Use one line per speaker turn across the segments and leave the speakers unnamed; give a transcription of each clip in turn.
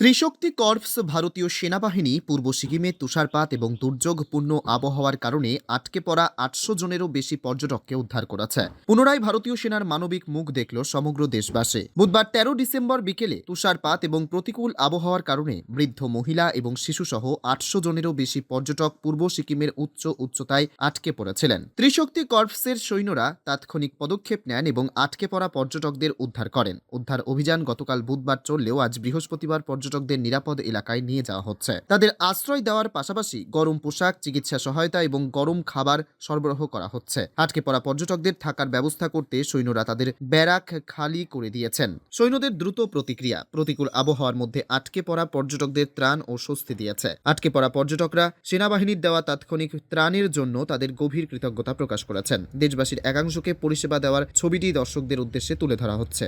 ত্রিশক্তি corps ভারতীয় সেনাবাহিনী পূর্ব সিকিমে তুষারপাত এবং দুর্যোগপূর্ণ আবহাওয়ার কারণে আটকে পড়া আটশো জনেরও বেশি পর্যটককে উদ্ধার করেছে। পুনরায় ভারতীয় সেনার মানবিক মুখ দেখল সমগ্র দেশবাসী। বুধবার তেরো ডিসেম্বর বিকেলে তুষারপাত এবং প্রতিকূল আবহাওয়ার কারণে বৃদ্ধ মহিলা এবং শিশুসহ আটশো জনেরও বেশি পর্যটক পূর্ব সিকিমের উচ্চ উচ্চতায় আটকে পড়েছিলেন। ত্রিশক্তি কর্পসের সৈন্যরা তাৎক্ষণিক পদক্ষেপ নেন এবং আটকে পড়া পর্যটকদের উদ্ধার করেন। উদ্ধার অভিযান গতকাল বুধবার চললেও আজ বৃহস্পতিবার পর্যটকদের নিরাপদ এলাকায় নিয়ে যাওয়া হচ্ছে। তাদের আশ্রয় দেওয়ার পাশাপাশি গরম পোশাক, চিকিৎসা সহায়তা এবং গরম খাবার সরবরাহ করা হচ্ছে। আটকে পড়া পর্যটকদের থাকার ব্যবস্থা করতে সৈন্যরা তাদের ব্যারাক খালি করে দিয়েছেন। সৈন্যদের দ্রুত প্রতিক্রিয়া, প্রতিকূল আবহাওয়ার মধ্যে আটকে পড়া পর্যটকদের ত্রাণ ও স্বস্তি দিয়েছে। আটকে পড়া পর্যটকরা সেনাবাহিনীর দেওয়া তাৎক্ষণিক ত্রাণের জন্য তাদের গভীর কৃতজ্ঞতা প্রকাশ করেছেন। দেশবাসীর একাংশকে পরিষেবা দেওয়ার ছবিটি দর্শকদের উদ্দেশ্যে তুলে ধরা হচ্ছে।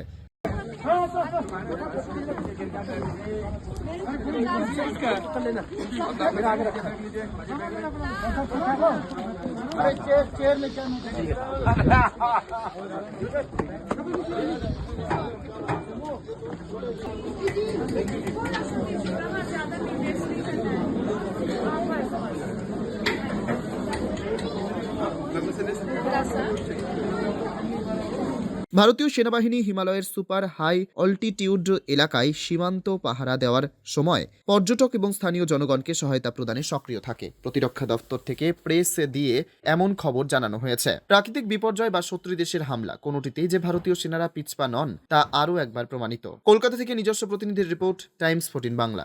चेयर ভারতীয় সেনাবাহিনী হিমালয়ের সুপার হাই অল্টিটিউড এলাকায় সীমান্ত পাহারা দেওয়ার সময় পর্যটক এবং স্থানীয় জনগণকে সহায়তা প্রদানে সক্রিয় থাকে। প্রতিরক্ষা দপ্তর থেকে প্রেস দিয়ে এমন খবর জানানো হয়েছে। প্রাকৃতিক বিপর্যয় বা শত্রু দেশের হামলা, কোনোটিতেই যে ভারতীয় সেনারা পিছপা নন, তা আরও একবার প্রমাণিত। কলকাতা থেকে নিজস্ব প্রতিনিধির রিপোর্ট, টাইমস ফোর্টিন বাংলা।